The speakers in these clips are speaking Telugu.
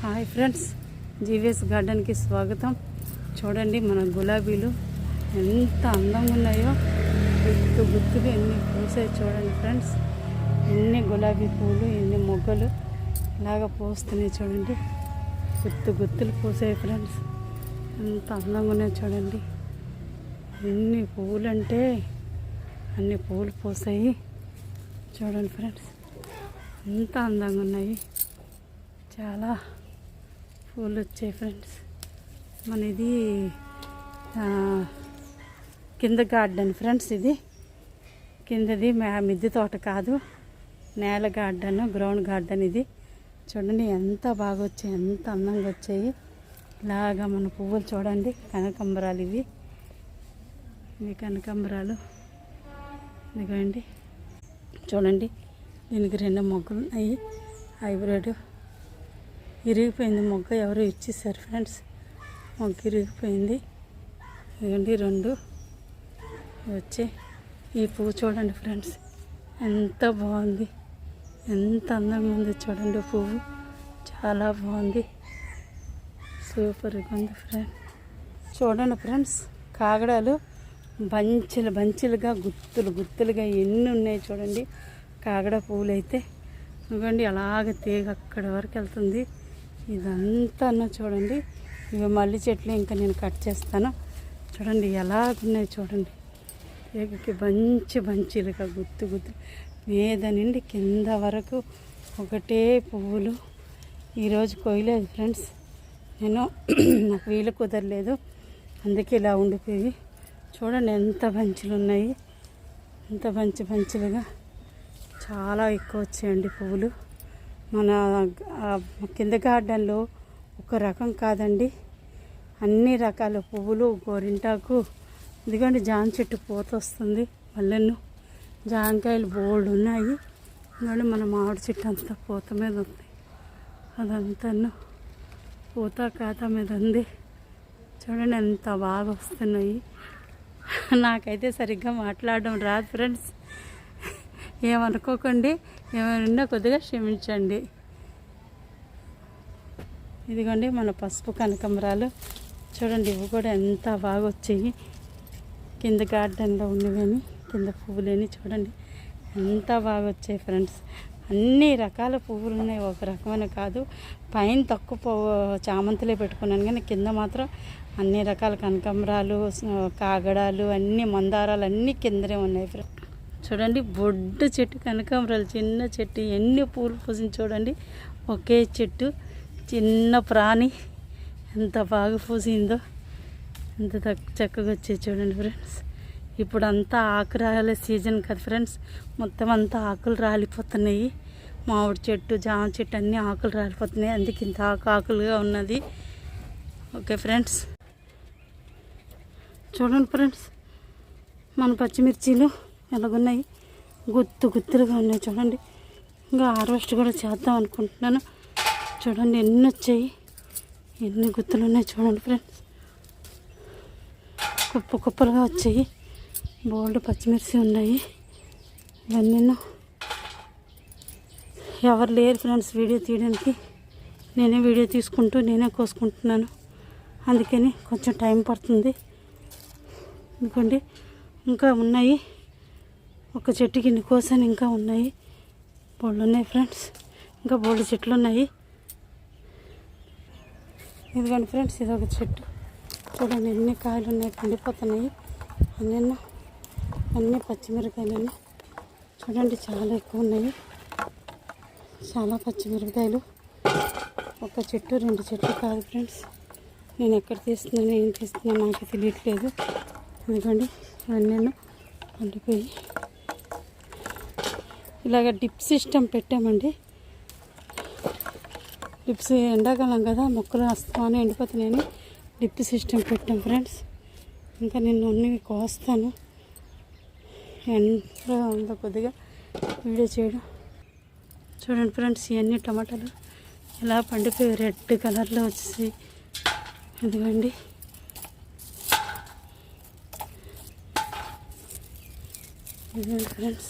హాయ్ ఫ్రెండ్స్ జీవిఎస్ గార్డెన్కి స్వాగతం. చూడండి మన గులాబీలు ఎంత అందంగా ఉన్నాయో. గుర్తు గుత్తులు ఎన్ని పూసాయి చూడండి ఫ్రెండ్స్. ఎన్ని గులాబీ పూలు ఎన్ని మొగ్గలు ఇలాగ పూస్తున్నాయి చూడండి. గుర్తు గుత్తులు పూసాయి ఫ్రెండ్స్. ఎంత అందంగా ఉన్నాయి చూడండి. ఎన్ని పువ్వులు అంటే అన్ని పువ్వులు పూసాయి చూడండి ఫ్రెండ్స్. ఎంత అందంగా ఉన్నాయి. చాలా పూలు వచ్చాయి ఫ్రెండ్స్ మన ఇది కింద గార్డెన్ ఫ్రెండ్స్ ఇది. కిందది మిద్దె తోట కాదు నేల గార్డెన్ గ్రౌండ్ గార్డెన్ ఇది. చూడండి ఎంత బాగా వచ్చాయి ఎంత అందంగా వచ్చాయి. ఇలాగా మన పువ్వులు చూడండి కనకంబరాలు ఇవి. ఇవి కనకంబరాలు. ఇదిగోండి. చూడండి దీనికి రెండు మొగ్గలు ఉన్నాయి. హైబ్రిడ్ ఇరిగిపోయింది మొగ్గ ఎవరు ఇచ్చేసారు ఫ్రెండ్స్. మొగ్గ ఇరిగిపోయింది. ఇదిగోండి రెండు. వచ్చి ఈ పువ్వు చూడండి ఫ్రెండ్స్. ఎంత బాగుంది. ఎంత అందంగా ఉంది చూడండి పువ్వు. చాలా బాగుంది. సూపర్గా ఉంది ఫ్రెండ్. చూడండి ఫ్రెండ్స్ కాగడాలు బంచులు బంచులుగా గుత్తులు గుత్తులుగా ఎన్ని ఉన్నాయి చూడండి. కాగడ పువ్వులు అయితే ఇవ్వండి అలాగ తీగ అక్కడ వరకు వెళ్తుంది. ఇదంతా చూడండి. ఇవి మల్లి చెట్లు ఇంకా నేను కట్ చేస్తాను. చూడండి ఎలాగున్నాయి చూడండి. తీగకి బంచి బంచీలుగా గుత్తు గుత్తు మీద నుండి కింద వరకు ఒకటే పువ్వులు. ఈరోజు కోయలేదు ఫ్రెండ్స్. నేను నాకు వీలు కుదరలేదు. అందుకే ఇలా ఉండిపోయి చూడండి ఎంత బంచులు ఉన్నాయి. ఎంత బంచి బంచులుగా. చాలా ఎక్కువ వచ్చాయండి పువ్వులు. మన కింద గార్డెన్లో ఒక రకం కాదండి. అన్ని రకాల పువ్వులు గోరింటాకు ఎందుకంటే జామ చెట్టు పూత వస్తుంది మళ్ళీ జామకాయలు బోల్డ్ ఉన్నాయి. ఎందుకంటే మన మామిడి చెట్టు అంతా పూత మీద ఉంది. అదంతా పూత కాత మీద ఉంది. చూడండి ఎంత బాగా వస్తున్నాయి. నాకైతే సరిగ్గా మాట్లాడడం రాదు ఫ్రెండ్స్. ఏమనుకోకండి. ఏమైనా కొద్దిగా క్షమించండి. ఇదిగోండి మన పసుపు కనకమరాలు చూడండి ఇవి కూడా ఎంత బాగా వచ్చాయి. కింద గార్డెన్లో ఉన్నవేమి కింద పువ్వులేని చూడండి ఎంత బాగా వచ్చాయి ఫ్రెండ్స్. అన్ని రకాల పువ్వులు ఉన్నాయి. ఒక రకమైన కాదు. పైన తక్కువ పువ్వు చామంతులే పెట్టుకున్నాను కానీ కింద మాత్రం అన్ని రకాల కనకాంబరాలు కాగడాలు అన్ని మందారాలు అన్నీ కిందనే ఉన్నాయి ఫ్రెండ్స్. చూడండి బొడ్డు చెట్టు కనకాంబరాలు చిన్న చెట్టు ఎన్ని పూలు పూసింది చూడండి. ఒకే చెట్టు చిన్న ప్రాణి. ఎంత బాగా పూసిందో ఎంత చక్కగా వచ్చేది చూడండి ఫ్రెండ్స్. ఇప్పుడు అంతా ఆకు రాలే సీజన్ కదా ఫ్రెండ్స్. మొత్తం అంతా ఆకులు రాలిపోతున్నాయి. మామిడి చెట్టు జామ చెట్టు అన్నీ ఆకులు రాలిపోతున్నాయి. అందుకే ఇంత ఆకు ఆకులుగా ఉన్నది. Okay friends. చూడండి ఫ్రెండ్స్ మన పచ్చిమిర్చీలు ఎలాగున్నాయి? గుత్తు గుత్తులుగా ఉన్నాయి చూడండి. ఇంకా హార్వెస్ట్ కూడా చేద్దాం అనుకుంటున్నాను. చూడండి ఎన్ని వచ్చాయి. ఎన్ని గుత్తులు ఉన్నాయి చూడండి ఫ్రెండ్స్. కుప్ప కుప్పలుగా వచ్చాయి. బోల్డ్ పచ్చిమిర్చి ఉన్నాయి. ఇవన్నీ ఎవరు లేరు ఫ్రెండ్స్ వీడియో తీయడానికి. నేనే వీడియో తీసుకుంటూ నేనే కోసుకుంటున్నాను. అందుకని కొంచెం టైం పడుతుంది. ఇంకోండి ఇంకా ఉన్నాయి. ఒక చెట్టుకి ఇన్ని కోసాను ఇంకా ఉన్నాయి. బోళ్ళు ఉన్నాయి ఫ్రెండ్స్. ఇంకా బోళ్ళు చెట్లు ఉన్నాయి ఇదిగోండి ఫ్రెండ్స్ ఇది ఒక చెట్టు. చూడండి ఎన్ని కాయలు ఉన్నాయి పండిపోతున్నాయి. అన్నీ అన్ని పచ్చిమిరపకాయలు చూడండి చాలా ఎక్కువ ఉన్నాయి చాలా పచ్చిమిరపకాయలు. ఒక చెట్టు రెండు చెట్లు కాదు ఫ్రెండ్స్. నేను ఎక్కడ తీస్తున్నాను ఏం తీస్తున్నాను నాకు తెలియట్లేదు. ఎందుకండి అన్నెన్నో. పండిపోయి ఇలాగ డిప్ సిస్టమ్ పెట్టామండి. డిప్స్ ఎండాకాలం కదా మొక్కలు వస్తామని ఎండిపోతున్నాయని డిప్ సిస్టమ్ పెట్టాం ఫ్రెండ్స్. ఇంకా నేను అన్ని కోస్తాను. ఎండ ఉందో కొద్దిగా వీడియో చేయడం. చూడండి ఫ్రెండ్స్ ఇవన్నీ టమాటాలు. ఇలా పండిపోయి రెడ్ కలర్లో వచ్చేసి ఇదిగోండి. ఇదిగోండి ఫ్రెండ్స్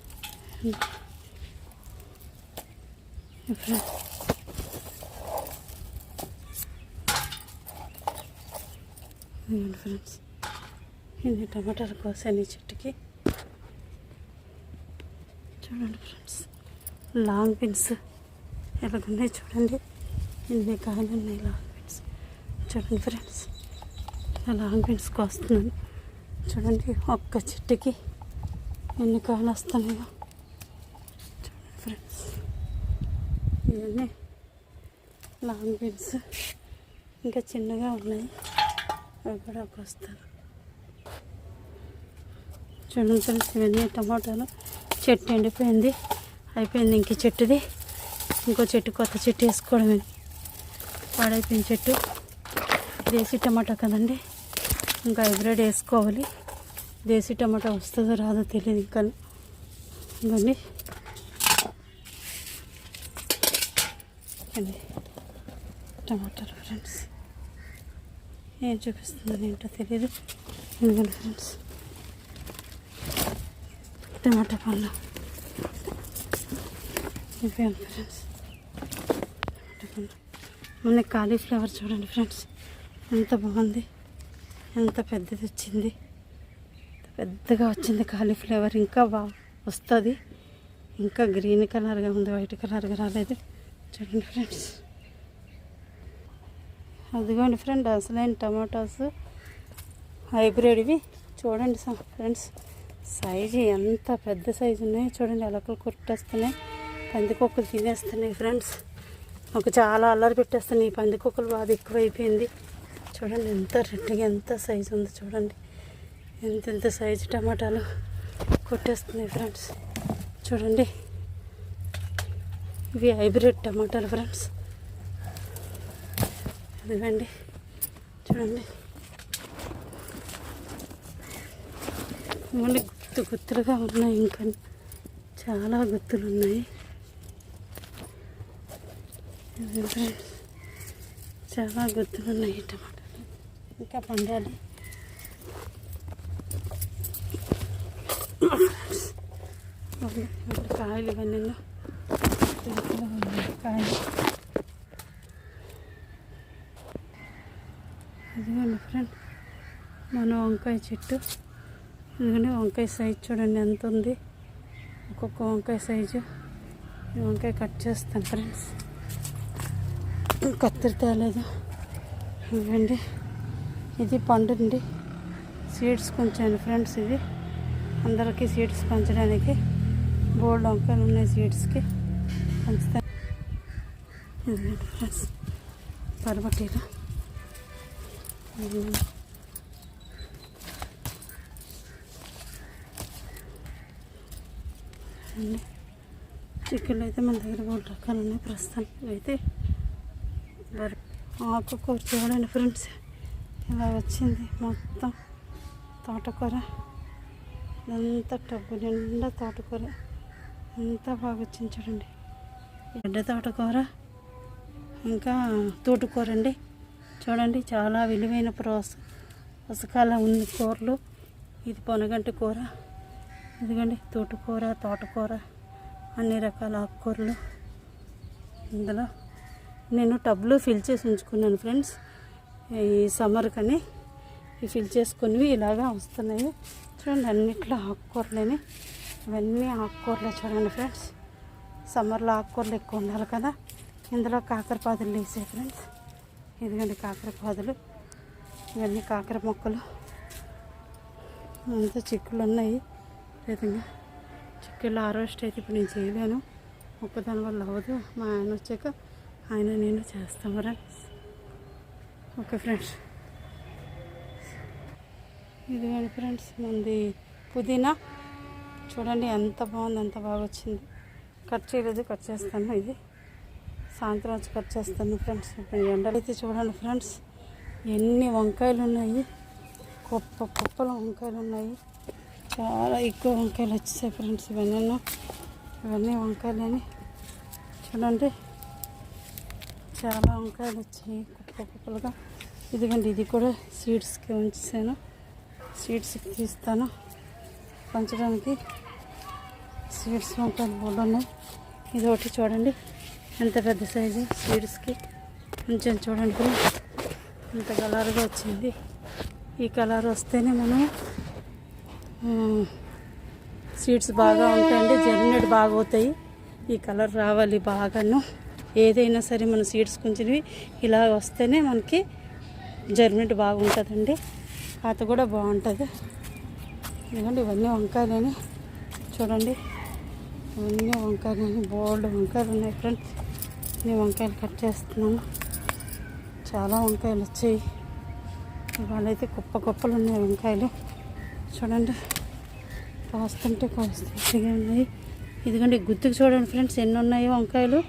ఇప్పుడు ఇదిగోండి ఫ్రెండ్స్ ఇది టమాటాలు కోసాను ఈ చెట్టుకి చూడండి ఫ్రెండ్స్ లాంగ్ పిన్స్ ఎలాగున్నాయి చూడండి ఇన్ని కాయలు ఉన్నాయి లాంగ్ పిన్స్ చూడండి ఫ్రెండ్స్ ఇలా లాంగ్ పిన్స్ కోస్తున్నాను చూడండి ఒక్క చెట్టుకి ఎన్ని కాయలు వస్తున్నాయో చూడండి ఫ్రెండ్స్ ఇవన్నీ లాంగ్ బీన్స్ ఇంకా చిన్నగా ఉన్నాయి. అవి కూడా వస్తారు చూడండి ఫ్రెండ్స్ ఇవన్నీ టమాటాలు. చెట్టు ఎండిపోయింది. అయిపోయింది ఇంక చెట్టుది. ఇంకో చెట్టు కొత్త చెట్టు వేసుకోవడమే. పాడైపోయిన చెట్టు. దేశీ టమాటా కదండి. ఇంకా హైబ్రిడ్ వేసుకోవాలి. దేశీ టమాటా వస్తుందో రాదో తెలియదు ఇంకా. ఇవన్నీ అండి టమాటాలు ఫ్రెండ్స్. ఏం చూపిస్తుందని ఏంటో తెలియదు ఎందుకంటే ఫ్రెండ్స్. టమాటా పళ్ళు ఇవేం ఫ్రెండ్స్. మన కాలీఫ్లవర్ చూడండి ఫ్రెండ్స్. ఎంత బాగుంది. ఎంత పెద్దది వచ్చింది. పెద్దగా వచ్చింది కాలీఫ్లవర్. ఇంకా బాగా వస్తుంది. ఇంకా గ్రీన్ కలర్గా ఉంది వైట్ కలర్గా రాలేదు. చూడండి ఫ్రెండ్స్. అదిగోండి ఫ్రెండ్ అసలైన టమాటాస్. హైబ్రిడ్వి. చూడండి స- ఫ్రెండ్స్ సైజు ఎంత పెద్ద సైజు ఉన్నాయి చూడండి. ఎలకలు కొట్టేస్తున్నాయి పందికొక్కలు తినేస్తున్నాయి ఫ్రెండ్స్. ఒక చాలా అల్లరి పెట్టేస్తున్నాయి. పందికొక్కలు బాగా ఎక్కువైపోయింది. చూడండి ఎంత రెడ్డిగా ఎంత సైజు ఉంది చూడండి. ఎంత ఎంత సైజు టమాటాలు కొట్టేస్తున్నాయి ఫ్రెండ్స్. చూడండి. ఇవి హైబ్రిడ్ టమాటాలు ఫ్రెండ్స్. ఇదిగండి. చూడండి. మళ్ళీ గుత్తు గుత్తులుగా ఉన్నాయి ఇంకా. చాలా గుత్తులు ఉన్నాయి చాలా గుత్తులు ఉన్నాయి టమాటాలు. ఇంకా పండాలి. కాయలు ఇవన్నీ. ఇదిగోండి ఫ్రెండ్ మన వంకాయ చెట్టు. ఎందుకంటే వంకాయ సైజు చూడండి ఎంత ఉంది. ఒక్కొక్క వంకాయ సైజు ఈ వంకాయ కట్ చేస్తాను ఫ్రెండ్స్ కత్తిరి తేలేదు. ఇవ్వండి ఇది పండుండి సీడ్స్ కొంచెం ఫ్రెండ్స్ ఇది అందరికీ సీడ్స్ పంచడానికి బోల్డ్ వంకాయలు ఉన్నాయి సీడ్స్కి పంచుతాను ఇదిగోండి అండి చికెన్లు అయితే మన దగ్గర మూడు రకాలు ఉన్నాయి ప్రస్తుతానికి అయితే బర్ ఆకుకూర చూడండి ఫ్రెండ్స్ ఇలా వచ్చింది మొత్తం తోటకూర ఇదంతా టబ్బు నిండా తోటకూర ఎంత బాగా వచ్చింది చూడండి గడ్డ తోటకూర ఇంకా తోటకూర అండి చూడండి చాలా విలువైన ప్రోస పుస్తకాల ఉంది కూరలు. ఇది పొనగంటి కూర. ఇదిగండి తోటకూర తోటకూర అన్ని రకాల ఆకుకూరలు. ఇందులో నేను టబ్లో ఫిల్ చేసి ఉంచుకున్నాను ఫ్రెండ్స్. ఈ సమ్మర్ ఇవి ఫిల్ చేసుకునివి ఇలాగా వస్తున్నాయి. చూడండి అన్నిట్లో ఆకుకూరలేని ఇవన్నీ ఆకుకూరలే చూడండి ఫ్రెండ్స్. సమ్మర్లో ఆకుకూరలు ఎక్కువ ఉండాలి కదా. ఇందులో కాకరపాదులు వేసాయి ఫ్రెండ్స్. ఇదిగండి కాకరపాదులు ఇవన్నీ కాకర మొక్కలు. అంతా చిక్కులు ఉన్నాయి. విధంగా చిక్కులు ఆరోస్ట్ అయితే ఇప్పుడు నేను చేయలేను. ఒక్కదాని వల్ల అవ్వదు. మా ఆయన వచ్చాక ఆయన నేను చేస్తాం ఫ్రెండ్స్. Okay friends. ఇదిగోండి ఫ్రెండ్స్ మంది పుదీనా. చూడండి ఎంత బాగుంది ఎంత బాగా వచ్చింది. కట్ చేయలేదు కట్ చేస్తాను ఇది. సాయంత్రం వచ్చి కట్ చేస్తాను ఫ్రెండ్స్. ఇప్పుడు ఎండలు అయితే చూడండి ఫ్రెండ్స్. ఎన్ని వంకాయలు ఉన్నాయి. కుప్ప కుప్పల వంకాయలు ఉన్నాయి. చాలా ఎక్కువ వంకాయలు వచ్చేసాయి ఫ్రెండ్స్. ఇవన్నీ ఇవన్నీ వంకాయలని. చూడండి. చాలా వంకాయలు వచ్చాయి. కుప్ప కుప్పలుగా ఇదిగోండి ఇది కూడా సీడ్స్కి ఉంచేసాను. సీడ్స్కి తీస్తాను. పంచడానికి. స్వీట్స్ వంకాయలు మూడు ఉన్నాయి. ఇది ఒకటి చూడండి. ఎంత పెద్ద సైజు? స్వీట్స్కి కొంచెం చూడండి ఇంత కలర్గా వచ్చింది. ఈ కలర్ వస్తేనే మనం స్వీట్స్ బాగా ఉంటాయండి. జర్మినేట్ బాగా అవుతాయి. ఈ కలర్ రావాలి బాగాను. ఏదైనా సరే మన సీడ్స్ కొంచెంవి ఇలా వస్తేనే మనకి జర్మినేట్ బాగుంటుందండి. అది కూడా బాగుంటుంది. ఎందుకంటే ఇవన్నీ వంకాయలని. చూడండి. అన్నీ వంకాయలు బోల్డ్ వంకాయలు ఉన్నాయి ఫ్రెండ్స్. నేను వంకాయలు కట్ చేస్తున్నాను. చాలా వంకాయలు వచ్చాయి. ఇవాళైతే గొప్ప గొప్పలు ఉన్నాయి వంకాయలు. చూడండి. కాస్తుంటే కాస్తుంటే ఉన్నాయి. ఇదిగోండి గుత్తుకు చూడండి ఫ్రెండ్స్ ఎన్ని ఉన్నాయో వంకాయలు?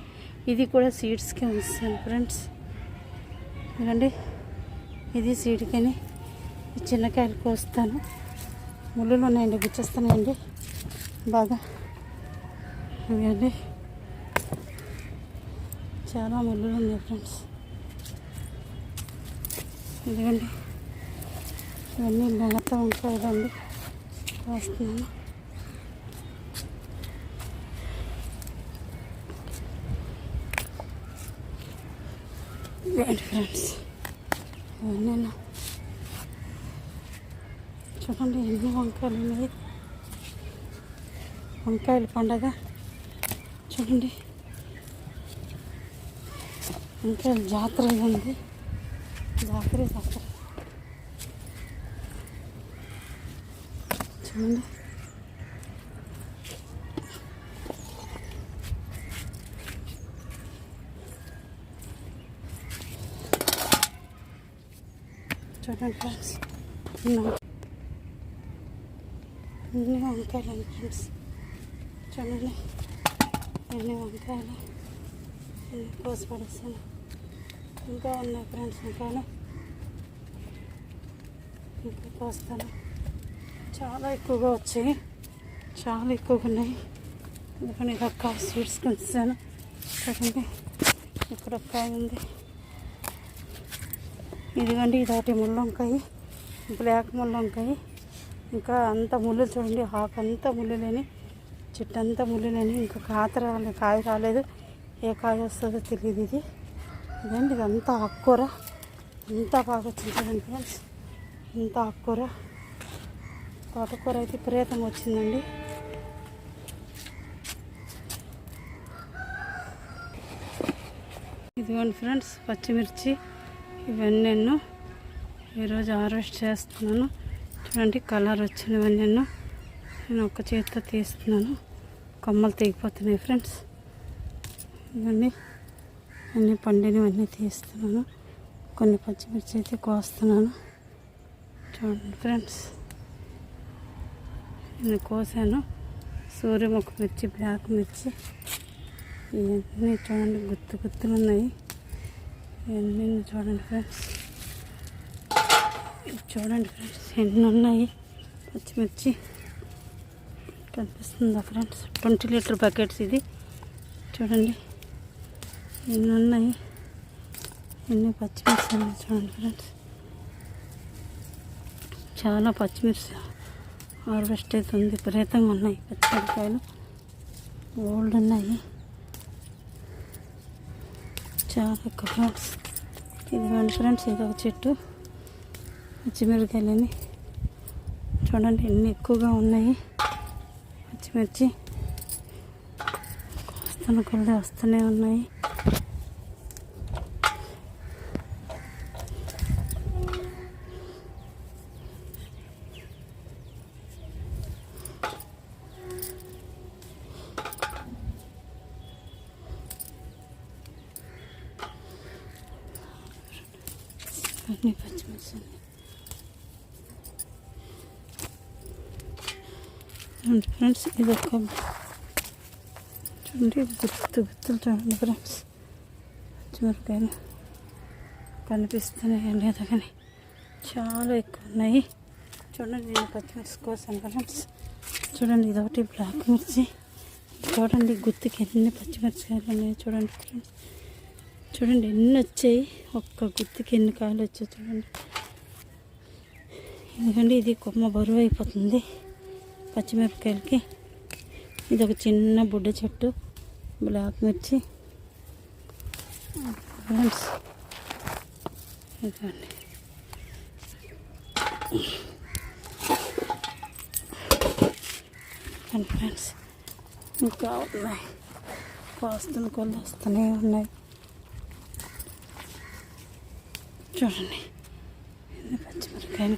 ఇది కూడా సీడ్స్కి వస్తాను ఫ్రెండ్స్. ఇదిగోండి. ఇది సీడ్కని చిన్నకాయలు కోస్తాను. ముళ్ళులు ఉన్నాయండి గుచ్చేస్తున్నాయండి. బాగా ఇవ్వండి చాలా ముళ్ళు ఉన్నాయి ఫ్రెండ్స్. ఇదిగండి ఇవన్నీ లేత ఉంటాయండి వేస్తున్నాను ఇవ్వండి ఫ్రెండ్స్. ఇవన్నీ చూడండి ఎన్ని వంకాయలు ఉన్నాయి. వంకాయల పండగ. చూడండి. ఇంకా జాతర ఉంది. జాతర జాతర. చూడండి. చూడండి ఫ్రెండ్స్. ఎన్నో వంకాయలు ఫ్రెండ్స్. చూడండి. ఎన్ని వంకాయలు ఎన్ని కోసి పడేస్తాను ఇంకా ఉన్నాయి ఫ్రెండ్స్ వంకాయలు ఇంకా కోస్తాను చాలా ఎక్కువగా వచ్చాయి. చాలా ఎక్కువగా ఉన్నాయి. అందుకని ఇది ఒక్క స్వీట్స్ కొంచాను చూడండి ఇక్కడ ఒక్కాయ ఉంది. ఇదిగండి ఇదొకటి ముళ్ళొంకాయ బ్లాక్ ముళ్ళొంకాయ ఇంకా అంత ముళ్ళు చూడండి ఆకు అంతా ముళ్ళు లేని చెట్టు అంతా ముళ్ళులని ఇంకా కాత రాలేదు కాయ రాలేదు. ఏ కాయ వస్తుందో తెలియదు ఇది. ఇదండి ఇదంతా ఆకుకూర? అంతా బాగా వచ్చింది చూడండి ఫ్రెండ్స్. ఇంత ఆకుకూర. తోటకూర అయితే ప్రయత్నం వచ్చిందండి. ఇదిగోండి ఫ్రెండ్స్ పచ్చిమిర్చి ఇవన్నీ నేను ఈరోజు హార్వెస్ట్ చేస్తున్నాను. చూడండి కలర్ వచ్చినవన్నీ నేను నేను ఒక చేతితో తీస్తున్నాను. కొమ్మలు తెగిపోతున్నాయి ఫ్రెండ్స్. ఇవన్నీ అన్నీ పండినవన్నీ తీస్తున్నాను. కొన్ని పచ్చిమిర్చి అయితే కోస్తున్నాను. చూడండి ఫ్రెండ్స్. నేను కోసాను. సూర్యముఖ మిర్చి బ్లాక్ మిర్చి ఇవన్నీ చూడండి గుత్తు గుత్తులు ఉన్నాయి. ఇవన్నీ చూడండి ఫ్రెండ్స్. చూడండి ఫ్రెండ్స్ ఎన్ని ఉన్నాయి? పచ్చిమిర్చి. కనిపిస్తుందా ఫ్రెండ్స్? ట్వంటీ లీటర్ బకెట్స్ ఇది. చూడండి. ఎన్ని ఉన్నాయి? ఎన్ని పచ్చిమిర్చి ఉన్నాయి చూడండి ఫ్రెండ్స్. చాలా పచ్చిమిర్చి హార్వెస్ట్ అవుతుంది. విపరీతంగా ఉన్నాయి పచ్చిమిరపకాయలు. ఓల్డ్ ఉన్నాయి. చాలా ఎక్కువ ఫ్రెండ్స్. ఇదిగోండి ఫ్రెండ్స్ ఇది ఒక చెట్టు. పచ్చిమిరపకాయలని. చూడండి ఎన్ని ఎక్కువగా ఉన్నాయి. పచ్చిమిర్చి. వస్తున్న కొద్ది వస్తూనే ఉన్నాయి అన్ని పచ్చిమిర్చి ఉన్నాయి. చూడండి ఫ్రెండ్స్ ఇది ఒక చూడండి గుత్తు గుర్తులు చూడండి ఫ్రెండ్స్ పచ్చిమిరపకాయలు కనిపిస్తున్నాయి లేదా కానీ చాలా ఎక్కువ ఉన్నాయి చూడండి నేను పచ్చిమిర్చి కోసాను ఫ్రెండ్స్ చూడండి ఇది ఒకటి బ్లాక్ మిర్చి చూడండి గుత్తికి ఎన్ని పచ్చిమిర్చికాయలు ఉన్నాయి చూడండి ఫ్రెండ్స్ చూడండి ఎన్ని వచ్చాయి ఒక్క గుత్తికి ఎన్ని కాయలు వచ్చాయి చూడండి ఎందుకంటే ఇది కొమ్మ బరువు అయిపోతుంది పచ్చిమిరపకాయలకి. ఇది ఒక చిన్న బుడ్డ చెట్టు బ్లాక్ మిర్చి. ఫ్రెండ్స్ ఇదండి అండ్ ఫ్రెండ్స్ ఇంకా ఉన్నాయి. కాస్తున్న కొలు వస్తూనే ఉన్నాయి. చూడండి. ఇది పచ్చిమిరకాయలు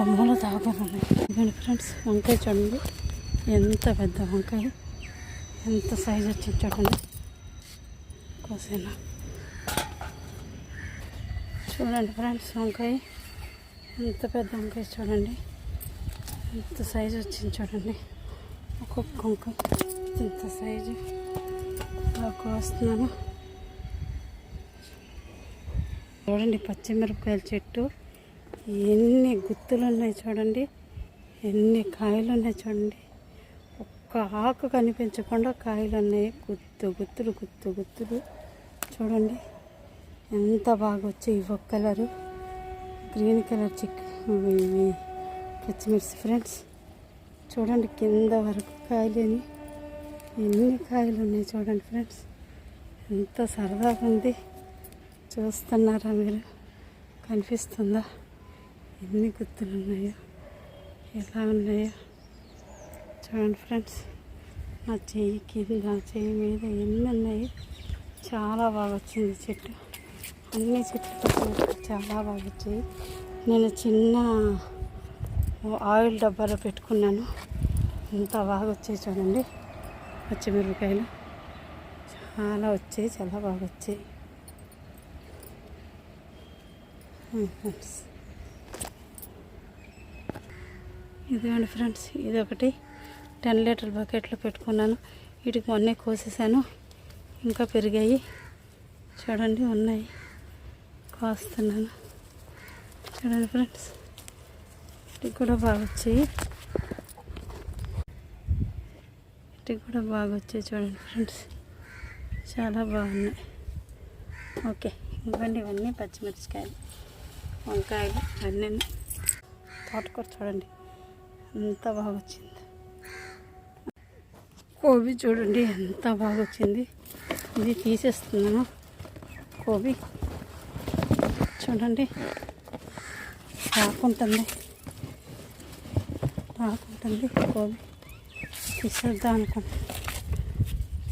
నమ్మలు దాగా ఉన్నాయి ఫ్రెండ్స్ వంకాయ చూడండి. ఎంత పెద్ద వంకాయ. ఎంత సైజ్ వచ్చింది చూడండి. కోసేనా? చూడండి ఫ్రెండ్స్ వంకాయ. ఎంత పెద్ద వంకాయ చూడండి. ఎంత సైజు వచ్చింది చూడండి. ఒక్కొక్క వంకాయ. ఎంత సైజు ఇలా కోస్తున్నాను చూడండి పచ్చిమిరపకాయల చెట్టు. ఎన్ని గుత్తులు ఉన్నాయి చూడండి ఎన్ని కాయలు ఉన్నాయి చూడండి. ఒక్క ఆకు కనిపించకుండా కాయలు ఉన్నాయి గుత్తు గుత్తులు గుత్తు గుత్తులు. చూడండి ఎంత బాగా వచ్చాయి ఇవి ఒక కలరు. గ్రీన్ కలర్ చిక్ ఇవి పచ్చిమిర్చి ఫ్రెండ్స్. చూడండి కింద వరకు కాయలేని ఎన్ని కాయలు ఉన్నాయి చూడండి ఫ్రెండ్స్. ఎంత సరదాగా ఉంది చూస్తున్నారా మీరు? కనిపిస్తుందా? ఎన్ని గుర్తులు ఉన్నాయో ఎలా ఉన్నాయో చూడండి ఫ్రెండ్స్. నా చెయ్యి కింద చెయ్యి మీద ఎన్ని ఉన్నాయి చాలా బాగా వచ్చింది చెట్టు. అన్ని చెట్లు చాలా బాగా వచ్చాయి. నేను చిన్న ఆయిల్ డబ్బాలో పెట్టుకున్నాను. ఇంత బాగా వచ్చాయి చూడండి. పచ్చిమిరపకాయలు చాలా వచ్చాయి చాలా బాగా వచ్చాయి. ఫ్రెండ్స్. ఇదిగోండి ఫ్రెండ్స్ ఇది ఒకటి. టెన్ లీటర్ బకెట్లో పెట్టుకున్నాను. వీటికి మొన్నే కోసేసాను. ఇంకా పెరిగాయి. చూడండి ఉన్నాయి. కోస్తున్నాను. చూడండి ఫ్రెండ్స్ ఇటు కూడా బాగా వచ్చాయి. ఇటు కూడా బాగా వచ్చాయి చూడండి ఫ్రెండ్స్. చాలా బాగున్నాయి. ఓకే ఇవ్వండి ఇవన్నీ పచ్చిమిరపకాయలు వంకాయలు అన్నీ తోటకూర చూడండి. ఎంత బాగా వచ్చింది కోబీ చూడండి ఎంత బాగా వచ్చింది ఇది తీసేస్తున్నాను. కోబీ చూడండి రాకుంటుంది. రాకుంటుంది కోబీ. తీసేద్దాం అనుకుంటా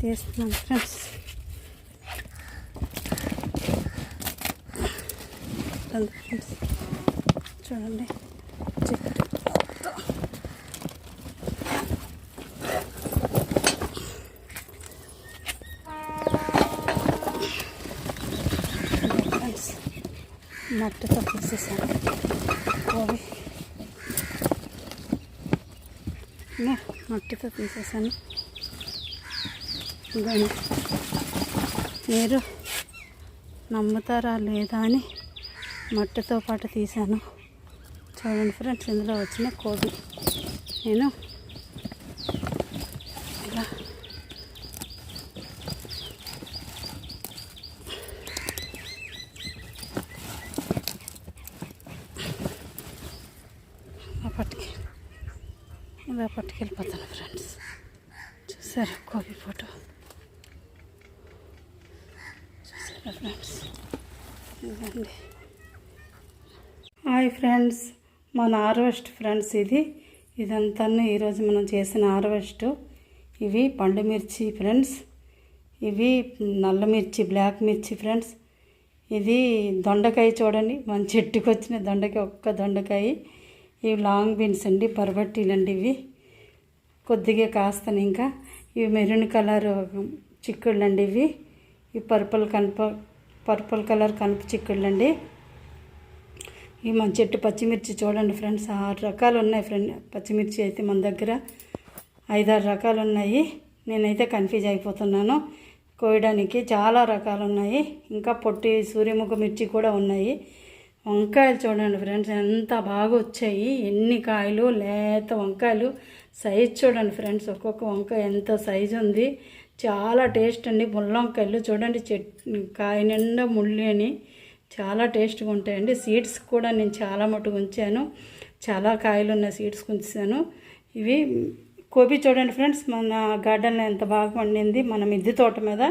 తీస్తున్నాను ఫ్రెండ్స్. ఫ్రెండ్స్. చూడండి చెట్టు ఫ్రెండ్స్ మట్టితో తీసేసాను కోవి మట్టితో తీసేసాను ఇదిగోండి మీరు నమ్ముతారా లేదా అని మట్టితో పాటు తీసాను చూడండి ఫ్రెండ్స్ ఇందులో వచ్చిన కోడి. నేను ఇలా ఇలా పట్టుకి ఇలా పట్టుకెళ్ళిపోతాను ఫ్రెండ్స్ చూసారా కోడి ఫోటో చూసారా ఫ్రెండ్స్ ఇదండి హాయ్ ఫ్రెండ్స్ మన హార్వెస్ట్ ఫ్రెండ్స్ ఇది. ఇదంతా ఈరోజు మనం చేసిన హార్వెస్ట్. ఇవి పండు మిర్చి ఫ్రెండ్స్. ఇవి నల్ల మిర్చి బ్లాక్ మిర్చి ఫ్రెండ్స్. ఇది దొండకాయ చూడండి. మన చెట్టుకు వచ్చిన దొండకాయ ఒక్క దొండకాయ. ఇవి లాంగ్ బీన్స్ అండి బరబట్టీలు అండి ఇవి. కొద్దిగా కాస్తాను ఇంకా. ఇవి మెరూన్ కలర్ చిక్కుళ్ళు అండి ఇవి. ఇవి పర్పుల్ కనుప పర్పుల్ కలర్ కనుప చిక్కుళ్ళు అండి. ఈ మన చెట్టు పచ్చిమిర్చి చూడండి ఫ్రెండ్స్ ఆరు రకాలు ఉన్నాయి ఫ్రెండ్ పచ్చిమిర్చి అయితే మన దగ్గర. ఐదారు రకాలు ఉన్నాయి. నేనైతే కన్ఫ్యూజ్ అయిపోతున్నాను. కోయడానికి చాలా రకాలు ఉన్నాయి. ఇంకా పొట్టి సూర్యముఖ మిర్చి కూడా ఉన్నాయి. వంకాయలు చూడండి ఫ్రెండ్స్ ఎంత బాగా వచ్చాయి. ఎన్ని కాయలు లేత వంకాయలు. సైజ్ చూడండి ఫ్రెండ్స్ ఒక్కొక్క వంకాయ ఎంత సైజు ఉంది. చాలా టేస్ట్ అండి. ముళ్ళ వంకాయలు చూడండి చెట్ కాయ నిండా ముళ్ళు అని చాలా టేస్ట్గా ఉంటాయండి. సీడ్స్ కూడా నేను చాలా మటుకు ఉంచాను. చాలా కాయలు ఉన్న సీడ్స్ ఉంచాను. ఇవి కోబీ చూడండి ఫ్రెండ్స్ మన గార్డెన్లో ఎంత బాగా పండింది మన మిద్దె తోట మీద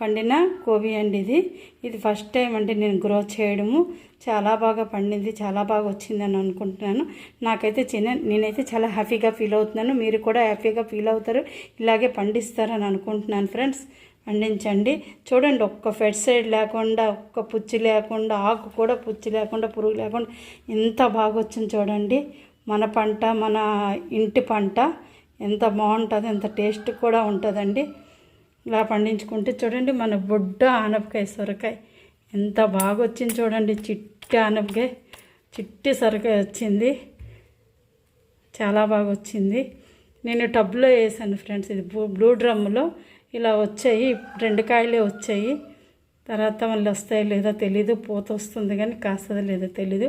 పండిన కోబీ అండి ఇది. ఇది ఫస్ట్ టైం అండి నేను గ్రో చేయడము. చాలా బాగా పండింది చాలా బాగా వచ్చిందని అనుకుంటున్నాను. నాకైతే చిన్న నేనైతే చాలా హ్యాపీగా ఫీల్ అవుతున్నాను. మీరు కూడా హ్యాపీగా ఫీల్ అవుతారు. ఇలాగే పండిస్తారని అనుకుంటున్నాను ఫ్రెండ్స్. పండించండి. చూడండి ఒక్క ఫెడ్ సైడ్ లేకుండా ఒక్క పుచ్చి లేకుండా ఆకు కూడా పుచ్చి లేకుండా పురుగు లేకుండా ఎంత బాగా వచ్చింది చూడండి. మన పంట మన ఇంటి పంట ఎంత బాగుంటుంది ఎంత టేస్ట్ కూడా ఉంటుందండి. ఇలా పండించుకుంటే చూడండి మన బుడ్డ ఆనపకాయ సొరకాయ ఎంత బాగా వచ్చింది చూడండి. చిట్టి ఆనపకాయ చిట్టి సొరకాయ వచ్చింది. చాలా బాగా వచ్చింది నేను టబ్లో వేసాను ఫ్రెండ్స్ ఇది బ్లూ డ్రమ్లో ఇలా వచ్చాయి రెండు కాయలే వచ్చాయి. తర్వాత మళ్ళీ వస్తాయో లేదో తెలీదు పూత వస్తుంది కానీ కాస్తుందో లేదో తెలీదు.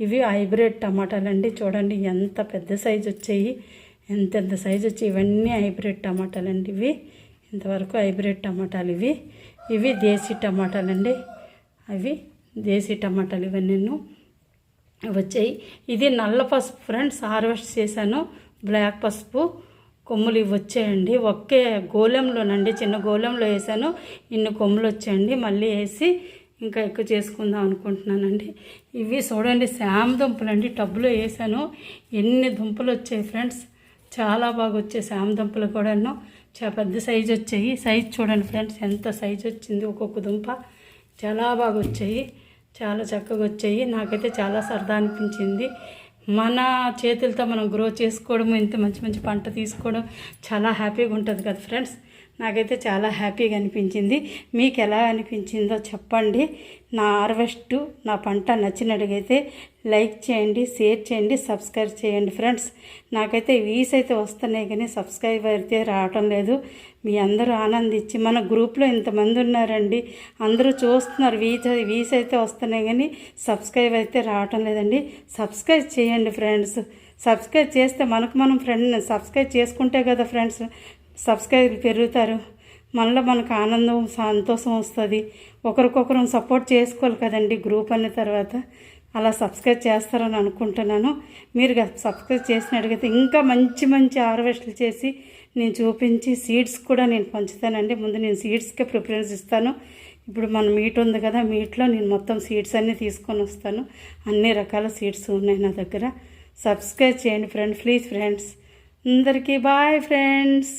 ఇవి హైబ్రిడ్ టమాటాలు అండి. చూడండి ఎంత పెద్ద సైజు వచ్చాయి ఎంత ఎంత సైజు వచ్చాయి. ఇవన్నీ హైబ్రిడ్ టమాటాలు అండి ఇవి. ఇంతవరకు హైబ్రిడ్ టమాటాలు ఇవి. ఇవి దేశీ టమాటాలు అండి. అవి దేశీ టమాటాలు ఇవన్నీ వచ్చాయి. ఇది నల్ల పసుపు ఫ్రెండ్స్ హార్వెస్ట్ చేశాను. బ్లాక్ పసుపు. కొమ్ములు ఇవి వచ్చాయండి ఒకే గోళంలోనండి చిన్న గోళంలో వేసాను. ఇన్ని కొమ్ములు వచ్చాయండి. మళ్ళీ వేసి ఇంకా ఎక్కువ చేసుకుందాం అనుకుంటున్నానండి. ఇవి చూడండి శామ దుంపలు అండి. టబ్బులో వేసాను. ఎన్ని దుంపలు వచ్చాయి ఫ్రెండ్స్? చాలా బాగా వచ్చాయి శామ దుంపలు కూడాను. చాలా పెద్ద సైజు వచ్చాయి. సైజ్ చూడండి ఫ్రెండ్స్ ఎంత సైజు వచ్చింది. ఒక్కొక్క దుంప చాలా బాగా వచ్చాయి. చాలా చక్కగా వచ్చాయి. నాకైతే చాలా సరదా అనిపించింది. మన చేతులతో మనం గ్రో చేసుకోవడం ఇంత మంచి మంచి పంట తీసుకోవడం చాలా హ్యాపీగా ఉంటుంది కదా ఫ్రెండ్స్ నాకైతే చాలా హ్యాపీగా అనిపించింది. మీకు ఎలా అనిపించిందో చెప్పండి. నా హార్వెస్ట్ నా పంట నచ్చినట్టుగైతే లైక్ చేయండి షేర్ చేయండి సబ్స్క్రైబ్ చేయండి ఫ్రెండ్స్ నాకైతే వీస్ అయితే వస్తున్నాయి కానీ సబ్స్క్రైబ్ అయితే రావటం లేదు. మీ అందరూ ఆనందించి మన గ్రూప్లో ఇంతమంది ఉన్నారండి. అందరూ చూస్తున్నారు. వీస్ వీస్ అయితే వస్తున్నాయి కానీ సబ్స్క్రైబ్ అయితే రావటం లేదండి. సబ్స్క్రైబ్ చేయండి ఫ్రెండ్స్. సబ్స్క్రైబ్ చేస్తే మనకు మనం ఫ్రెండ్ సబ్స్క్రైబ్ చేసుకుంటే కదా ఫ్రెండ్స్ సబ్స్క్రైబ్ పెరుగుతారు. మనలో మనకు ఆనందం సంతోషం వస్తుంది. ఒకరికొకరం సపోర్ట్ చేసుకోవాలి కదండి గ్రూప్ అన్న తర్వాత. అలా సబ్స్క్రైబ్ చేస్తారని అనుకుంటున్నాను. మీరు సబ్స్క్రైబ్ చేసినట్టుగైతే ఇంకా మంచి మంచి హార్వెస్ట్లు చేసి నేను చూపించి సీడ్స్ కూడా నేను పంచుతానండి. ముందు నేను సీడ్స్కే ప్రిఫరెన్స్ ఇస్తాను. ఇప్పుడు మన మీట్ ఉంది కదా మీట్లో నేను మొత్తం సీడ్స్ అన్నీ తీసుకొని వస్తాను. అన్ని రకాల సీడ్స్ ఉన్నాయి నా దగ్గర. సబ్స్క్రైబ్ చేయండి ఫ్రెండ్ ప్లీజ్ ఫ్రెండ్స్. అందరికీ బాయ్ ఫ్రెండ్స్.